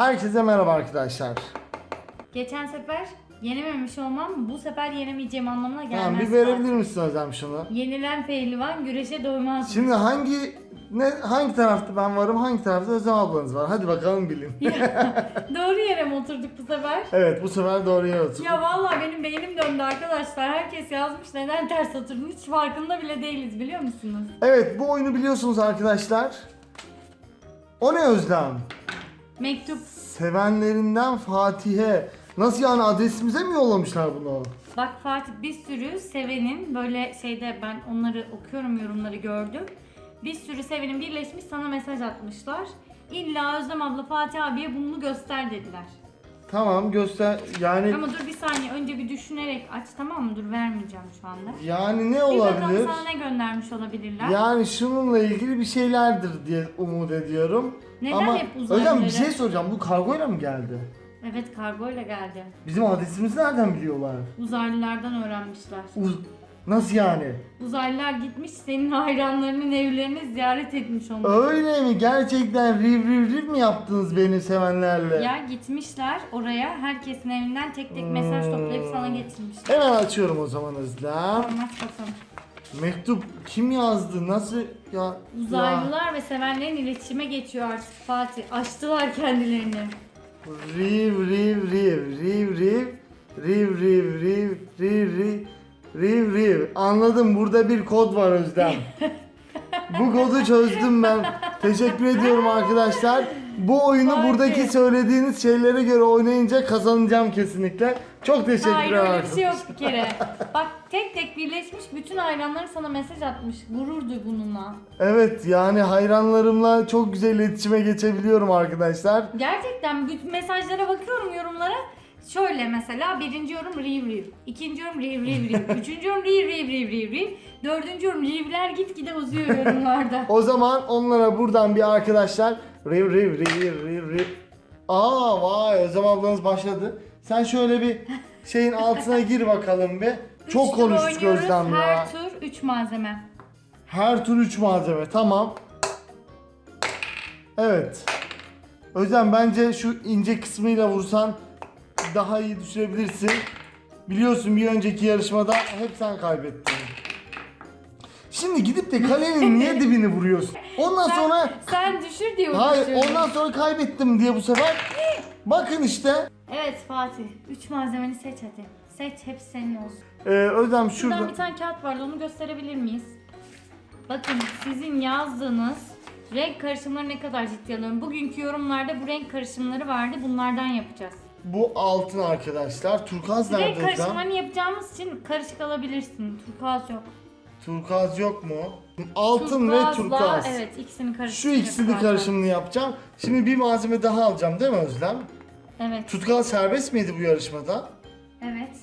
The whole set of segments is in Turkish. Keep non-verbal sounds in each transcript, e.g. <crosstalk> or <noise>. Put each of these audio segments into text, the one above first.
Herkese merhaba arkadaşlar. Geçen sefer yenememiş olmam bu sefer yenemeyeceğim anlamına gelmez. Tamam bir verebilir misin hocam şunu? Yenilen pehlivan güreşe doymaz. Şimdi hangi ne hangi tarafta ben varım, hangi tarafta Özlem ablanız var? Hadi bakalım bilin. <laughs> Doğru yere mi oturduk bu sefer? evet bu sefer doğru yere oturduk. Ya vallahi benim beynim döndü arkadaşlar. Herkes yazmış neden ters oturdun hiç farkında bile değiliz biliyor musunuz? Evet bu oyunu biliyorsunuz arkadaşlar. O ne Özlem? Mektup. Sevenlerinden Fatih'e. Nasıl yani adresimize mi yollamışlar bunu? Bak Fatih bir sürü sevenin böyle şeyde ben onları okuyorum yorumları gördüm. Bir sürü sevenin birleşmiş sana mesaj atmışlar. İlla Özlem abla Fatih abiye bunu göster dediler. Tamam göster yani Ama dur bir saniye önce bir düşünerek aç tamam mı? Dur vermeyeceğim şu anda. yani ne Bir bakalım olabilir? sana ne göndermiş olabilirler. Yani şununla ilgili bir şeylerdir diye umut ediyorum. Neden Ama hep uzaylıları? Hocam bir şey soracağım. Bu kargoyla mı geldi? Evet kargoyla geldi. Bizim adresimizi nereden biliyorlar? Uzaylılardan öğrenmişler. Uz- Nasıl yani? Uzaylılar gitmiş senin hayranlarının evlerini ziyaret etmiş onlar. Öyle mi? Gerçekten riv riv riv mi yaptınız beni sevenlerle? Ya gitmişler oraya herkesin evinden tek tek mesaj Hmm. toplayıp sana getirmişler. Hemen açıyorum o zaman bakalım. Mektup kim yazdı? Nasıl ya? ya. Uzaylılar ve sevenlerin iletişime geçiyor artık Fatih. Açtılar kendilerini. Riv riv riv riv riv riv riv riv riv riv riv riv Anladım burada bir kod var Özlem. <laughs> Bu kodu çözdüm ben. Teşekkür ediyorum arkadaşlar. Bu oyunu Harika. buradaki söylediğiniz şeylere göre oynayınca kazanacağım kesinlikle. Çok teşekkür Hayır ederim. öyle bir şey yok bir kere. Bak tek tek birleşmiş bütün hayranları sana mesaj atmış. Gurur duy bununla. Evet yani hayranlarımla çok güzel iletişime geçebiliyorum arkadaşlar. Gerçekten mesajlara bakıyorum yorumlara. Şöyle mesela birinci yorum riv riv, ikinci yorum riv riv riv, <laughs> üçüncü yorum riv riv riv riv riv, dördüncü yorum rivler gitgide uzuyor yorumlarda. <laughs> O zaman onlara buradan bir arkadaşlar riv riv riv riv riv. Aa vay Özlem ablanız başladı. Sen şöyle bir şeyin altına <laughs> gir bakalım bir. Çok tur konuştuk oynuyoruz, Özlem ya. Her tur 3 malzeme. Her tur 3 malzeme tamam. Evet. Özlem bence şu ince kısmıyla vursan daha iyi düşürebilirsin. Biliyorsun bir önceki yarışmada hep sen kaybettin. Şimdi gidip de kalenin niye <laughs> dibini vuruyorsun? Ondan Sen, sonra sen düşür diye Hayır uğraşıyorum. ondan sonra kaybettim diye bu sefer. <laughs> Bakın işte. Evet Fatih 3 malzemeni seç hadi. Seç hepsi senin olsun. Ee, Özlem Şuradan şurada. bir tane kağıt vardı onu gösterebilir miyiz? Bakın sizin yazdığınız renk karışımları ne kadar ciddi alıyorum. Bugünkü yorumlarda bu renk karışımları vardı. Bunlardan yapacağız. Bu altın arkadaşlar. Turkuaz renk nerede Özlem? karışımlarını yapacağımız için karışık alabilirsin. Turkuaz yok. Turkuaz yok mu? Altın ve Turkuazla, turkuaz. Evet ikisini Şu karıştıracağız. ikisini zaten. karışımını yapacağım. Şimdi bir malzeme daha alacağım değil mi Özlem? Evet. Tutkal serbest miydi bu yarışmada? Evet.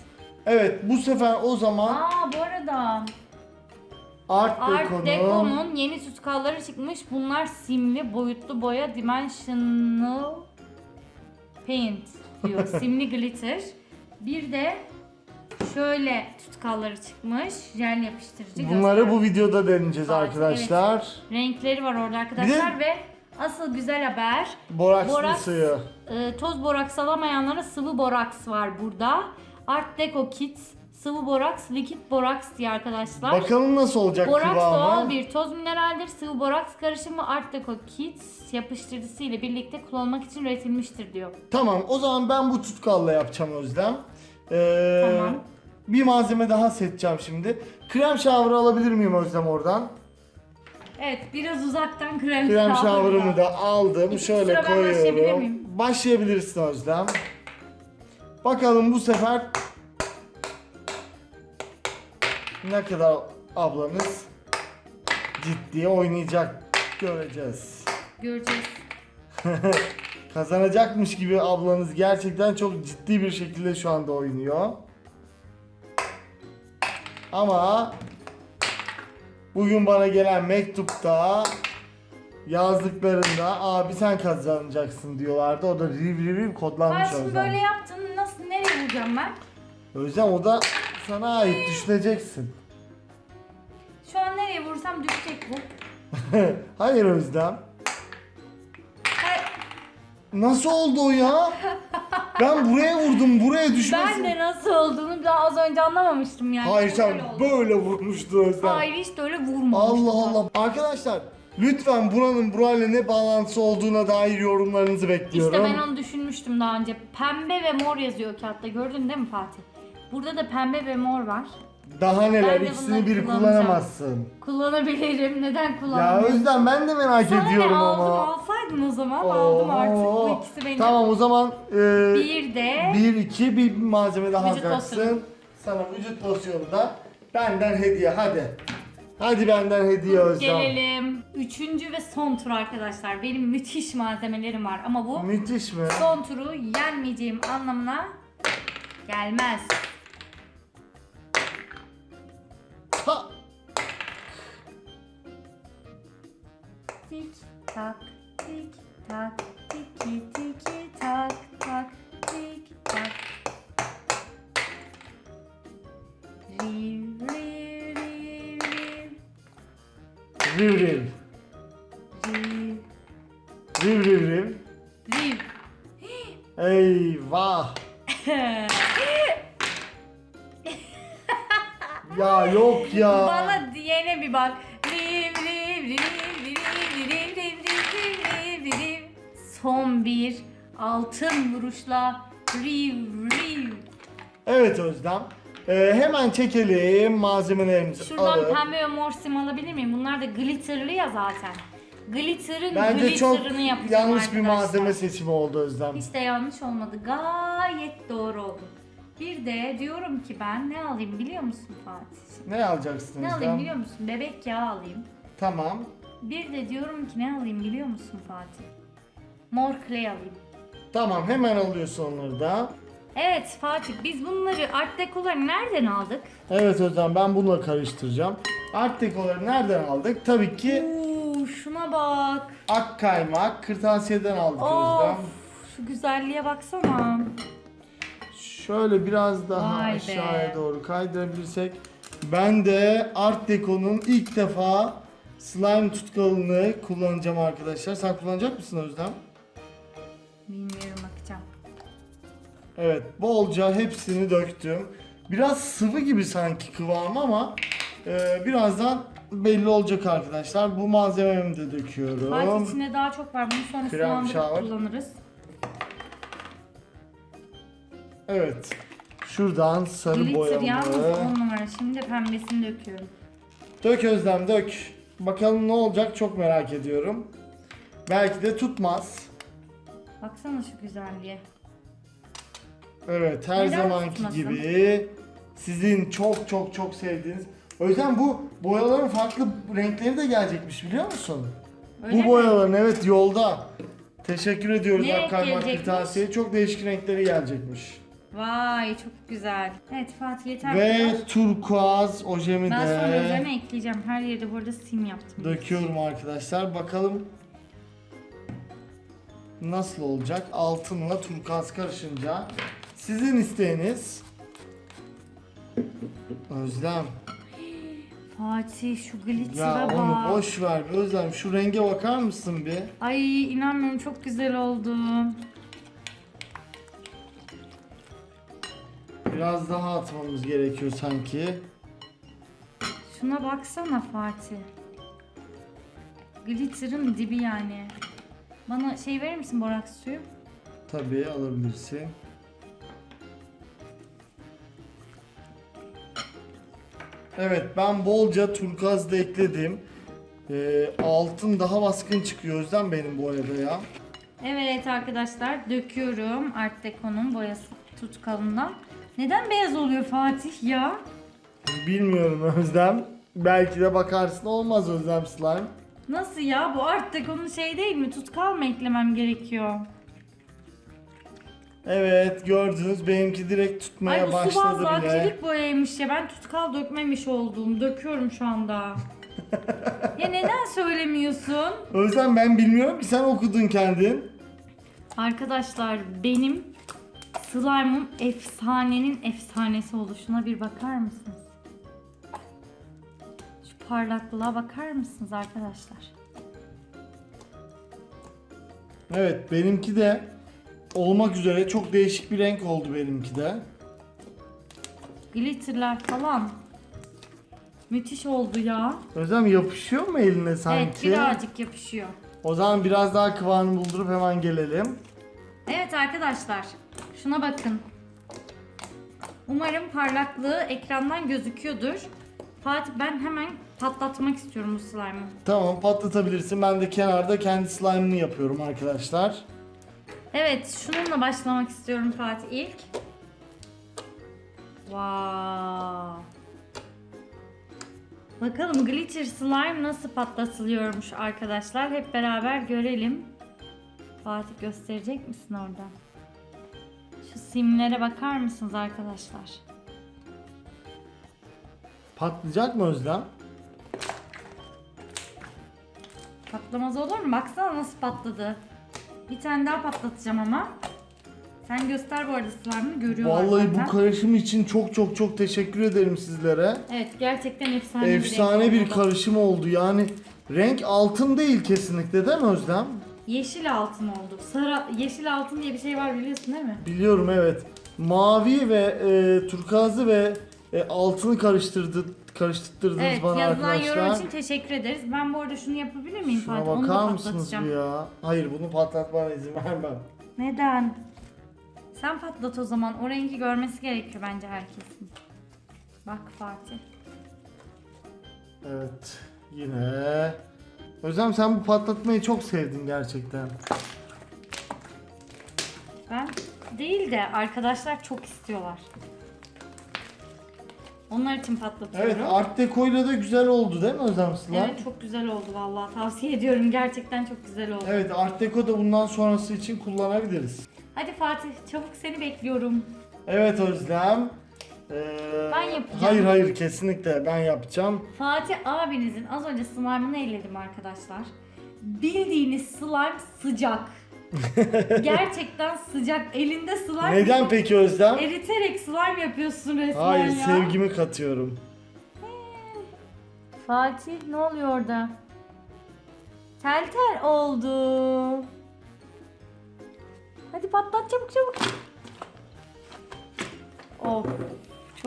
Evet bu sefer o zaman Aa bu arada Art, Art Deco'nun Deco'nun yeni tutkalları çıkmış. Bunlar simli boyutlu boya dimensional paint diyor. simli glitter. Bir de şöyle tutkalları çıkmış. Jel yapıştırıcı. bunları bu videoda deneyeceğiz Evet, arkadaşlar. renkleri var orada arkadaşlar ve asıl güzel haber Borakslı Boraks. suyu. e, toz boraks alamayanlara sıvı boraks var burada. Art Deco Kit sıvı boraks, likit boraks diye arkadaşlar. Bakalım nasıl olacak Boraks kıvamı. doğal bir toz mineraldir. Sıvı boraks karışımı Art Deco Kits yapıştırıcısı ile birlikte kullanılmak için üretilmiştir diyor. Tamam o zaman ben bu tutkalla yapacağım Özlem. Ee, Tamam. Bir malzeme daha seçeceğim şimdi. Krem shower alabilir miyim Özlem oradan? Evet biraz uzaktan krem, Krem var. da aldım. İkinci Şöyle ben başlayabilir koyuyorum. miyim? Başlayabilirsin Özlem. Bakalım bu sefer ne kadar ablanız ciddi oynayacak göreceğiz. Göreceğiz. <laughs> Kazanacakmış gibi ablanız gerçekten çok ciddi bir şekilde şu anda oynuyor. Ama bugün bana gelen mektupta yazdıklarında abi sen kazanacaksın diyorlardı. O da riv riv riv kodlanmış Ben şimdi Özlem. böyle yaptın nasıl nereye vuracağım ben? Özlem o da sana ait düşüneceksin. Şu an nereye vursam düşecek bu. <laughs> Hayır Özlem. Nasıl oldu o ya? Ben buraya vurdum, buraya düşmesin. Ben de nasıl olduğunu daha az önce anlamamıştım yani. Hayır sen öyle oldu. böyle vurmuştun Özlem. Hayır hiç de öyle vurmamıştım. Allah Allah. Arkadaşlar lütfen buranın burayla ne bağlantısı olduğuna dair yorumlarınızı bekliyorum. İşte ben onu düşünmüştüm daha önce. Pembe ve mor yazıyor kağıtta. Gördün değil mi Fatih? Burada da pembe ve mor var. Daha neler Ben de ikisini bunları bir kullanacağım. kullanamazsın. Kullanabilirim. Neden Ya kullanmıyorum? Özlem ben de merak Sana ediyorum ne aldım ama. alsaydın o zaman. Aldım artık. Bu Oo. ikisi benim. Tamam o zaman e, Bir de bir iki bir malzeme daha Vücut alacaksın. losyonu. Sana vücut losyonu da benden hediye hadi. Hadi benden hediye Özlem. gelelim. Üçüncü ve son tur arkadaşlar. Benim müthiş malzemelerim var ama bu Müthiş mi? son turu yenmeyeceğim anlamına gelmez. Ha! Tik tak tik tak tiki tiki tak tak tik tak. Riv riv riv riv Riv riv. Yok ya. Bana diyene bir bak. Riv riv riv riv riv riv riv riv riv. Son bir altın vuruşla riv riv. Evet Özlem. Ee, hemen çekelim malzemelerimizi Şuradan alıp. pembe ve mor sim alabilir miyim? Bunlar da glitterlı ya zaten. Glitter'ın Bence çok glitter'ını yapacağım yanlış bir arkadaşlar. malzeme seçimi oldu Özlem. Hiç de yanlış olmadı. Gayet doğru oldu. Bir de diyorum ki ben ne alayım biliyor musun Fatih? Ne alacaksın Ne alayım biliyor musun? Bebek yağı alayım. Tamam. Bir de diyorum ki ne alayım biliyor musun Fatih? Mor clay alayım. Tamam hemen alıyorsun onları da. Evet Fatih biz bunları art dekoları nereden aldık? Evet Özlem ben bununla karıştıracağım. Art dekoları nereden aldık? Tabii ki Oo, şuna bak. ak kaymak kırtasiyeden aldık Of Özlem. şu güzelliğe baksana. Şöyle biraz daha Vay be. aşağıya doğru kaydırabilirsek. Ben de Art Deco'nun ilk defa slime tutkalını kullanacağım arkadaşlar. Sen kullanacak mısın Özlem? Bilmiyorum bakacağım. Evet, bolca hepsini döktüm. Biraz sıvı gibi sanki kıvamı ama e, birazdan belli olacak arkadaşlar. Bu malzememi de döküyorum. içinde daha çok var. Bunu sonra Krem sulandırıp kullanırız. Evet. Şuradan sarı Glitter yalnız boyamı. 10 numara. Şimdi de pembesini döküyorum. Dök Özlem dök. Bakalım ne olacak çok merak ediyorum. Belki de tutmaz. Baksana şu güzelliğe. Evet her Neden zamanki tutmasın? gibi sizin çok çok çok sevdiğiniz. Özlem bu boyaların farklı renkleri de gelecekmiş biliyor musun? Öyle bu mi? boyaların evet yolda. Teşekkür ediyoruz Ne renk gelecekmiş? Kırtasiye. Çok değişik renkleri gelecekmiş. Vay çok güzel. Evet Fatih yeter. bu Ve kadar. turkuaz ojemi sonra de üzerine ekleyeceğim. Her yerde burada sim yaptım. döküyorum arkadaşlar. Bakalım nasıl olacak? Altınla turkuaz karışınca. Sizin isteğiniz Özlem. Fatih şu glitter'a Ya bak. onu boş ver Özlem. Şu renge bakar mısın bir? Ay inanmıyorum çok güzel oldu. Biraz daha atmamız gerekiyor sanki. Şuna baksana Fatih. Glitter'ın dibi yani. Bana şey verir misin boraks suyu? Tabii alabilirsin. Evet ben bolca turkuaz da ekledim. Ee, altın daha baskın çıkıyor o yüzden benim boyada ya. Evet arkadaşlar döküyorum Art Deco'nun boyası tutkalından. Neden beyaz oluyor Fatih ya? Bilmiyorum Özlem. Belki de bakarsın olmaz Özlem slime. Nasıl ya bu Art Deco'nun şey değil mi? Tutkal mı eklemem gerekiyor? Evet gördünüz benimki direkt Ay tutmaya bu su bazlı bile. akrilik boyaymış ya ben tutkal dökmemiş oldum. Döküyorum şu anda. <laughs> ya neden söylemiyorsun? Özlem ben bilmiyorum ki sen okudun kendin. Arkadaşlar benim slime'ım efsanenin efsanesi oluşuna bir bakar mısınız? Şu parlaklığa bakar mısınız arkadaşlar? Evet benimki de olmak üzere çok değişik bir renk oldu benimki de. Glitterler falan. Müthiş oldu ya. Özlem yapışıyor mu eline sanki? Evet birazcık yapışıyor. O zaman biraz daha kıvamını buldurup hemen gelelim. Evet arkadaşlar. Şuna bakın. Umarım parlaklığı ekrandan gözüküyordur. Fatih ben hemen patlatmak istiyorum bu slime'ı. Tamam patlatabilirsin. Ben de kenarda kendi slime'ımı yapıyorum arkadaşlar. Evet şununla başlamak istiyorum Fatih ilk. Wow. Bakalım glitter slime nasıl patlatılıyormuş arkadaşlar. Hep beraber görelim. Fatih gösterecek misin orada? Şu simlere bakar mısınız arkadaşlar? Patlayacak mı Özlem? Patlamaz olur mu? Baksana nasıl patladı. Bir tane daha patlatacağım ama. Sen göster bu arada slime'ını görüyorlar Vallahi zaten. bu karışım için çok çok çok teşekkür ederim sizlere. Evet gerçekten efsane, Efsane bir bir oldu. karışım oldu. Yani renk altın değil kesinlikle değil mi Özlem? Yeşil altın oldu. Sarı, yeşil altın diye bir şey var biliyorsun değil mi? Biliyorum evet. Mavi ve e, turkuazı ve e, altını karıştırdı karıştırdınız Evet bana yazılan arkadaşlar. yorum için teşekkür ederiz. Ben bu arada şunu yapabilir miyim Şuna Fatih? Onu da bakar mısınız patlatacağım. ya? Hayır bunu patlatmana izin vermem. Neden? Sen patlat o zaman. O rengi görmesi gerekiyor bence herkesin. Bak Fatih. Evet. Yine. Özlem sen bu patlatmayı çok sevdin gerçekten. Ben değil de arkadaşlar çok istiyorlar. Onlar için patlatıyorum. Evet Art Deco'yla da güzel oldu değil mi Özlem Sıla? Evet çok güzel oldu vallahi. Tavsiye ediyorum. Gerçekten çok güzel oldu. Evet Art Deco da bundan sonrası için kullanabiliriz. Hadi Fatih çabuk seni bekliyorum. Evet Özlem. Ee, Ben yapacağım. Hayır hayır kesinlikle ben yapacağım. Fatih abinizin az önce slime'ını elledim arkadaşlar. Bildiğiniz slime sıcak. <laughs> Gerçekten sıcak. Elinde slime Neden peki Özlem? eriterek slime yapıyorsun resmen Hayır ya. sevgimi katıyorum. Fatih ne oluyor orada? Tel tel oldu. Hadi patlat çabuk çabuk. Of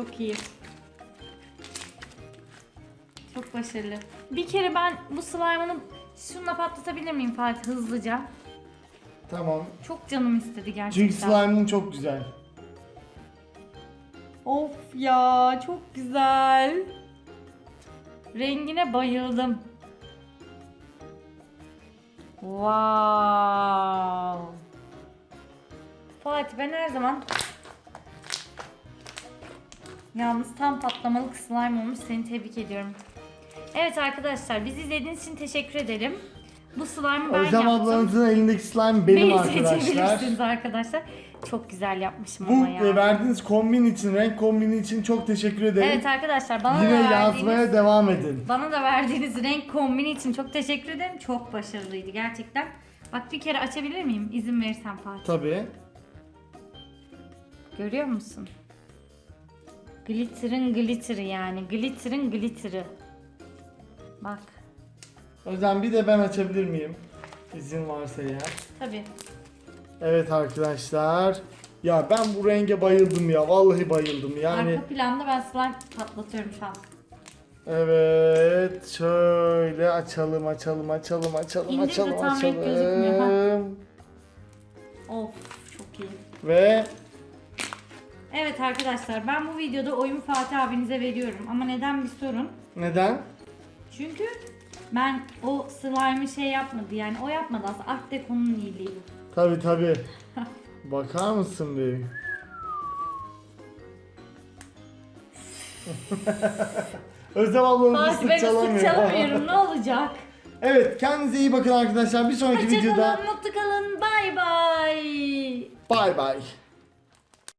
çok iyi. Çok başarılı. Bir kere ben bu slime'ını şununla patlatabilir miyim Fatih hızlıca? Tamam. Çok canım istedi gerçekten. Çünkü slime'ın çok güzel. Of ya çok güzel. Rengine bayıldım. Wow. Fatih ben her zaman Yalnız tam patlamalık slime olmuş. Seni tebrik ediyorum. Evet arkadaşlar bizi izlediğiniz için teşekkür ederim. Bu slime'ı ben Özlem yaptım. ablanızın elindeki slime benim Beni arkadaşlar. seçebilirsiniz arkadaşlar. Çok güzel yapmışım Bu ama ya. e, verdiğiniz kombin için, renk kombini için çok teşekkür ederim. Evet arkadaşlar bana Yine da verdiğiniz yazmaya devam edin. bana da verdiğiniz renk kombini için çok teşekkür ederim. Çok başarılıydı gerçekten. Bak bir kere açabilir miyim? İzin verirsen Fatih. Tabii. Görüyor musun? Glitter'ın glitter'ı yani. Glitter'ın glitter'ı. Bak. Özlem bir de ben açabilir miyim? İzin varsa ya. Tabii. Evet arkadaşlar. Ya ben bu renge bayıldım ya. Vallahi bayıldım. Yani Arka planda ben slime patlatıyorum şu an. evet şöyle açalım açalım açalım açalım İndir de açalım tam renk gözükmüyor, ha. açalım. Of çok iyi. Ve Evet arkadaşlar ben bu videoda oyumu Fatih abinize veriyorum. Ama neden bir sorun? neden? Çünkü ben o slime'ı şey yapmadı yani o yapmadı aslında Art Deco'nun iyiliği bu. Tabi tabi. <laughs> Bakar mısın bir? <laughs> Özlem ablamız Fatih ıslık ben ıslık çalamıyor. çalamıyorum ne olacak? <laughs> evet kendinize iyi bakın arkadaşlar. Bir sonraki videoda Hoşçakalın mutlu kalın bay bay. bay bay.